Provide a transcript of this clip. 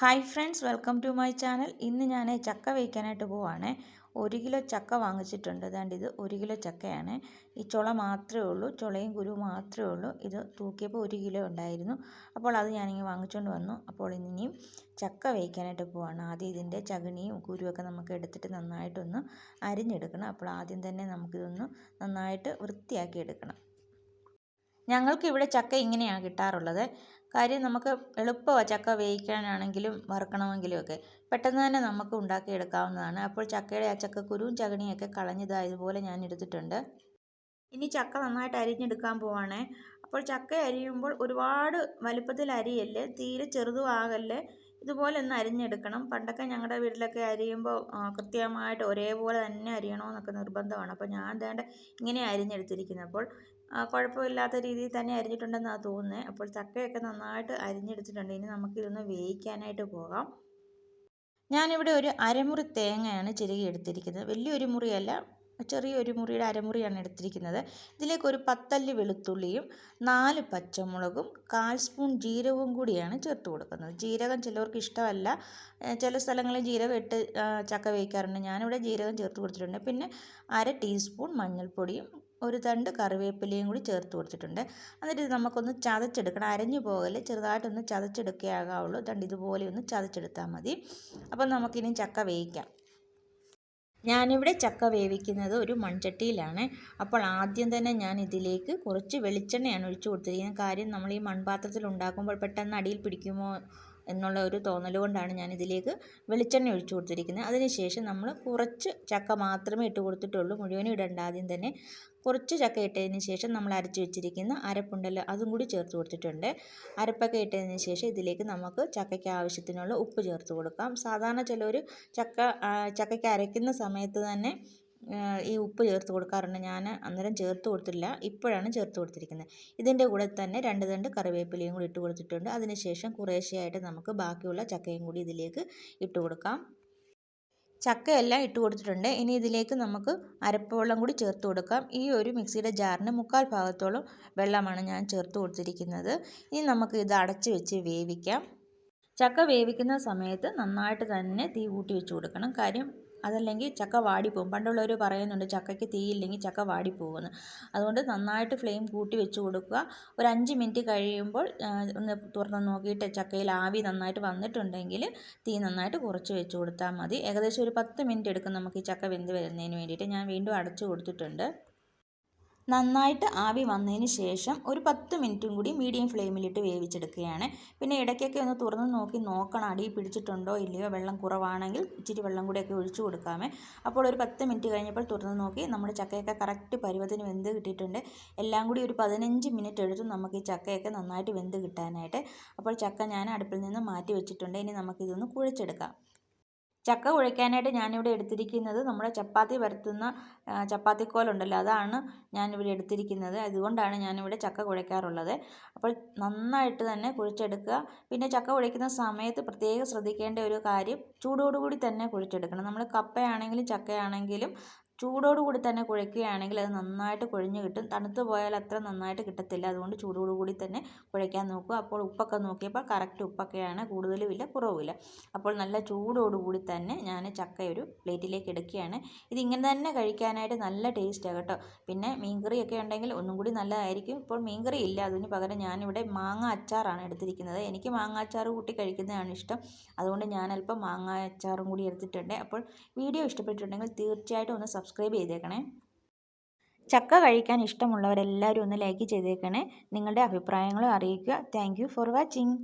Hi friends welcome to my channel ഇന്ന് ഞാൻ ചക്ക വയ്ക്കാനായിട്ട് പോവാണ്. ഒരു കിലോ ചക്ക വാങ്ങിച്ചിട്ടുണ്ട്. അതാണ്ട് ഇത് ഒരു കിലോ ചക്കയാണ്. ഈ ചുള മാത്രമേ ഉള്ളൂ. ചുളയും കുരു മാത്രമേ ഉള്ളൂ. ഇത് തൂക്കിയപ്പോൾ ഒരു കിലോ ഉണ്ടായിരുന്നു. അപ്പോൾ അത് ഞാനിങ്ങനെ വാങ്ങിച്ചുകൊണ്ട് വന്നു. അപ്പോൾ ഇനിയും ചക്ക വേവിക്കാനായിട്ട് പോവാണ്. ആദ്യം ഇതിന്റെ ചകിണിയും കുരുവൊക്കെ നമുക്ക് എടുത്തിട്ട് നന്നായിട്ടൊന്ന് അരിഞ്ഞെടുക്കണം. അപ്പോൾ ആദ്യം തന്നെ നമുക്കിതൊന്ന് നന്നായിട്ട് വൃത്തിയാക്കി എടുക്കണം. ഞങ്ങൾക്ക് ഇവിടെ ചക്ക ഇങ്ങനെയാണ് കിട്ടാറുള്ളത്. കാര്യം നമുക്ക് എളുപ്പമാണ് ചക്ക വേവിക്കാനാണെങ്കിലും വറുക്കണമെങ്കിലും ഒക്കെ. പെട്ടെന്ന് തന്നെ നമുക്ക് ഉണ്ടാക്കിയെടുക്കാവുന്നതാണ്. അപ്പോൾ ചക്കയുടെ ആ ചക്കക്കുരുവും ചകണിയൊക്കെ കളഞ്ഞതാ ഇതുപോലെ ഞാൻ എടുത്തിട്ടുണ്ട്. ഇനി ചക്ക നന്നായിട്ട് അരിഞ്ഞെടുക്കാൻ പോവാണേ. അപ്പോൾ ചക്ക അരിയുമ്പോൾ ഒരുപാട് വലുപ്പത്തിൽ അരിയല്ലേ? തീരെ ചെറുതും ആകല്ലേ ഇതുപോലെ ഒന്ന് അരിഞ്ഞെടുക്കണം. പണ്ടൊക്കെ ഞങ്ങളുടെ വീട്ടിലൊക്കെ അരിയുമ്പോൾ കൃത്യമായിട്ട് ഒരേപോലെ തന്നെ അരിയണമെന്നൊക്കെ നിർബന്ധമാണ്. അപ്പോൾ ഞാൻ ദേണ്ട ഇങ്ങനെ അരിഞ്ഞെടുത്തിരിക്കുന്നത്. അപ്പോൾ കുഴപ്പമില്ലാത്ത രീതിയിൽ തന്നെ അരിഞ്ഞിട്ടുണ്ടെന്നാണ് തോന്നുന്നത് അപ്പോൾ ചക്കയൊക്കെ നന്നായിട്ട് അരിഞ്ഞെടുത്തിട്ടുണ്ട്. ഇനി നമുക്കിതൊന്ന് വേവിക്കാനായിട്ട് പോകാം. ഞാനിവിടെ ഒരു അരമുറി തേങ്ങയാണ് ചിരകി എടുത്തിരിക്കുന്നത്. വലിയൊരു മുറിയല്ല ചെറിയൊരു മുറിയുടെ അരമുറിയാണ് എടുത്തിരിക്കുന്നത്. ഇതിലേക്ക് ഒരു പത്തല്ലി വെളുത്തുള്ളിയും നാല് പച്ചമുളകും കാൽ സ്പൂൺ ജീരകവും കൂടിയാണ് ചേർത്ത് കൊടുക്കുന്നത്. ജീരകം ചിലവർക്ക് ഇഷ്ടമല്ല. ചില സ്ഥലങ്ങളിൽ ജീരകം ഇട്ട് ചക്ക വേവിക്കാറുണ്ട്. ഞാനിവിടെ ജീരകം ചേർത്ത് കൊടുത്തിട്ടുണ്ട്. പിന്നെ അര ടീസ്പൂൺ മഞ്ഞൾപ്പൊടിയും ഒരു തണ്ട് കറിവേപ്പിലയും കൂടി ചേർത്ത് കൊടുത്തിട്ടുണ്ട്. എന്നിട്ട് ഇത് നമുക്കൊന്ന് ചതച്ചെടുക്കണം. അരഞ്ഞു പോകൽ ചെറുതായിട്ടൊന്ന് ചതച്ചെടുക്കേ ആകാവുള്ളൂ. തണ്ട് ഇതുപോലെ ഒന്ന് ചതച്ചെടുത്താൽ മതി. അപ്പം നമുക്കിനി ചക്ക വേവിക്കാം. ഞാനിവിടെ ചക്ക വേവിക്കുന്നത് ഒരു മൺചട്ടിയിലാണ്. അപ്പോൾ ആദ്യം തന്നെ ഞാൻ ഇതിലേക്ക് കുറച്ച് വെളിച്ചെണ്ണയാണ് ഒഴിച്ചു കൊടുത്തിരിക്കുന്നത്. കാര്യം നമ്മൾ ഈ മൺപാത്രത്തിൽ ഉണ്ടാക്കുമ്പോൾ പെട്ടെന്ന് അടിയിൽ പിടിക്കുമോ എന്നുള്ള ഒരു തോന്നൽ കൊണ്ടാണ് ഞാൻ ഇതിലേക്ക് വെളിച്ചെണ്ണ ഒഴിച്ചു കൊടുത്തിരിക്കുന്നത്. അതിനുശേഷം നമ്മൾ കുറച്ച് ചക്ക മാത്രമേ ഇട്ട് കൊടുത്തിട്ടുള്ളൂ. മുഴുവനും ഇടേണ്ട ആദ്യം തന്നെ കുറച്ച് ചക്ക ഇട്ടതിന് ശേഷം നമ്മൾ അരച്ച് വെച്ചിരിക്കുന്ന അരപ്പുണ്ടല്ലോ അതും കൂടി ചേർത്ത് കൊടുത്തിട്ടുണ്ട്. അരപ്പൊക്കെ ഇട്ടതിന് ശേഷം ഇതിലേക്ക് നമുക്ക് ചക്കയ്ക്ക് ആവശ്യത്തിനുള്ള ഉപ്പ് ചേർത്ത് കൊടുക്കാം. സാധാരണ ചിലർ ചക്ക ചക്കയ്ക്ക് അരയ്ക്കുന്ന സമയത്ത് തന്നെ ഈ ഉപ്പ് ചേർത്ത് കൊടുക്കാറുണ്ട്. ഞാൻ അന്നേരം ചേർത്ത് കൊടുത്തില്ല ഇപ്പോഴാണ് ചേർത്ത് കൊടുത്തിരിക്കുന്നത്. ഇതിന്റെ കൂടെ തന്നെ രണ്ട് രണ്ട് കറിവേപ്പിലയും കൂടി ഇട്ട് കൊടുത്തിട്ടുണ്ട്. അതിനുശേഷം കുറേശ്ശെയായിട്ട് നമുക്ക് ബാക്കിയുള്ള ചക്കയും കൂടി ഇതിലേക്ക് ഇട്ട് കൊടുക്കാം. ചക്കയെല്ലാം ഇട്ട് കൊടുത്തിട്ടുണ്ട്. ഇനി ഇതിലേക്ക് നമുക്ക് അരപ്പ് വെള്ളം കൂടി ചേർത്ത് കൊടുക്കാം. ഈ ഒരു മിക്സിയുടെ ജാറിന് മുക്കാൽ ഭാഗത്തോളം വെള്ളമാണ് ഞാൻ ചേർത്ത് കൊടുത്തിരിക്കുന്നത്. ഇനി നമുക്ക് ഇത് അടച്ച് വെച്ച് വേവിക്കാം. ചക്ക വേവിക്കുന്ന സമയത്ത് നന്നായിട്ട് തന്നെ തീ കൂട്ടി വെച്ച് കൊടുക്കണം. കാര്യം അതല്ലെങ്കിൽ ചക്ക വാടിപ്പോകും. പണ്ടുള്ളവർ പറയുന്നുണ്ട് ചക്കയ്ക്ക് തീയില്ലെങ്കിൽ ചക്ക വാടിപ്പോകുമെന്ന്. അതുകൊണ്ട് നന്നായിട്ട് ഫ്ലെയിം കൂട്ടി വെച്ച് കൊടുക്കുക. ഒരു അഞ്ച് മിനിറ്റ് കഴിയുമ്പോൾ ഒന്ന് തുറന്ന് നോക്കിയിട്ട് ചക്കയിൽ ആവി നന്നായിട്ട് വന്നിട്ടുണ്ടെങ്കിൽ തീ നന്നായിട്ട് കുറച്ച് വെച്ച് കൊടുത്താൽ മതി. ഏകദേശം ഒരു പത്ത് മിനിറ്റ് എടുക്കും നമുക്ക് ഈ ചക്ക വെന്ത് വരുന്നതിന് വേണ്ടിയിട്ട്. ഞാൻ വീണ്ടും അടച്ചു കൊടുത്തിട്ടുണ്ട്. നന്നായിട്ട് ആവി വന്നതിന് ശേഷം ഒരു പത്ത് മിനിറ്റും കൂടി മീഡിയം ഫ്ലെയിമിലിട്ട് വേവിച്ചെടുക്കുകയാണ്. പിന്നെ ഇടയ്ക്കൊക്കെ ഒന്ന് തുറന്ന് നോക്കി നോക്കണം. അടി പിടിച്ചിട്ടുണ്ടോ ഇല്ലയോ? വെള്ളം കുറവാണെങ്കിൽ ഇച്ചിരി വെള്ളം കൂടിയൊക്കെ ഒഴിച്ചു കൊടുക്കാമേ. അപ്പോൾ ഒരു പത്ത് മിനിറ്റ് കഴിഞ്ഞപ്പോൾ തുറന്ന് നോക്കി നമ്മുടെ ചക്കയൊക്കെ കറക്റ്റ് പരുവത്തിന് വെന്ത് കിട്ടിയിട്ടുണ്ട്. എല്ലാം കൂടി ഒരു പതിനഞ്ച് മിനിറ്റ് എടുത്തു നമുക്ക് ഈ ചക്കയൊക്കെ നന്നായിട്ട് വെന്ത് കിട്ടാനായിട്ട്. അപ്പോൾ ചക്ക ഞാൻ അടുപ്പിൽ നിന്ന് മാറ്റി വെച്ചിട്ടുണ്ട്. ഇനി നമുക്കിതൊന്ന് കുഴച്ചെടുക്കാം. ചക്ക കുഴയ്ക്കാനായിട്ട് ഞാനിവിടെ എടുത്തിരിക്കുന്നത് നമ്മുടെ ചപ്പാത്തി പരത്തുന്ന ചപ്പാത്തിക്കോലുണ്ടല്ലോ അതാണ് ഞാനിവിടെ എടുത്തിരിക്കുന്നത്. അതുകൊണ്ടാണ് ഞാനിവിടെ ചക്ക കുഴയ്ക്കാറുള്ളത്. അപ്പോൾ നന്നായിട്ട് തന്നെ കുഴിച്ചെടുക്കുക. പിന്നെ ചക്ക കുഴയ്ക്കുന്ന സമയത്ത് പ്രത്യേകം ശ്രദ്ധിക്കേണ്ട ഒരു കാര്യം ചൂടോടുകൂടി തന്നെ കുഴിച്ചെടുക്കണം. നമ്മൾ കപ്പയാണെങ്കിലും ചക്കയാണെങ്കിലും ചൂടോടുകൂടി തന്നെ കുഴയ്ക്കുകയാണെങ്കിൽ അത് നന്നായിട്ട് കുഴഞ്ഞു കിട്ടും. തണുത്ത് പോയാൽ അത്ര നന്നായിട്ട് കിട്ടത്തില്ല. അതുകൊണ്ട് ചൂടോടുകൂടി തന്നെ കുഴയ്ക്കാൻ നോക്കുക. അപ്പോൾ ഉപ്പൊക്കെ നോക്കിയപ്പോൾ കറക്റ്റ് ഉപ്പൊക്കെയാണ്. കൂടുതലുമില്ല കുറവുമില്ല. അപ്പോൾ നല്ല ചൂടോടുകൂടി തന്നെ ഞാൻ ചക്ക ഒരു പ്ലേറ്റിലേക്ക് എടുക്കുകയാണ്. ഇതിങ്ങനെ തന്നെ കഴിക്കാനായിട്ട് നല്ല ടേസ്റ്റാണ് കേട്ടോ. പിന്നെ മീൻകറിയൊക്കെ ഉണ്ടെങ്കിൽ ഒന്നും കൂടി നല്ലതായിരിക്കും. ഇപ്പോൾ മീൻകറി ഇല്ല. അതിന് പകരം ഞാനിവിടെ മാങ്ങ അച്ചാറാണ് എടുത്തിരിക്കുന്നത്. എനിക്ക് മാങ്ങ അച്ചാർ കൂട്ടി കഴിക്കുന്നതാണ് ഇഷ്ടം. അതുകൊണ്ട് ഞാൻ അല്പം മാങ്ങ അച്ചാറും കൂടി എടുത്തിട്ടുണ്ട്. അപ്പോൾ വീഡിയോ ഇഷ്ടപ്പെട്ടിട്ടുണ്ടെങ്കിൽ തീർച്ചയായിട്ടും ഒന്ന് സബ്സ്ക്രൈബ് ചെയ്തേക്കണേ. ചക്ക കഴിക്കാൻ ഇഷ്ടമുള്ളവരെല്ലാവരും ഒന്ന് ലൈക്ക് ചെയ്തേക്കണേ. നിങ്ങളുടെ അഭിപ്രായങ്ങളും അറിയിക്കുക. Thank for watching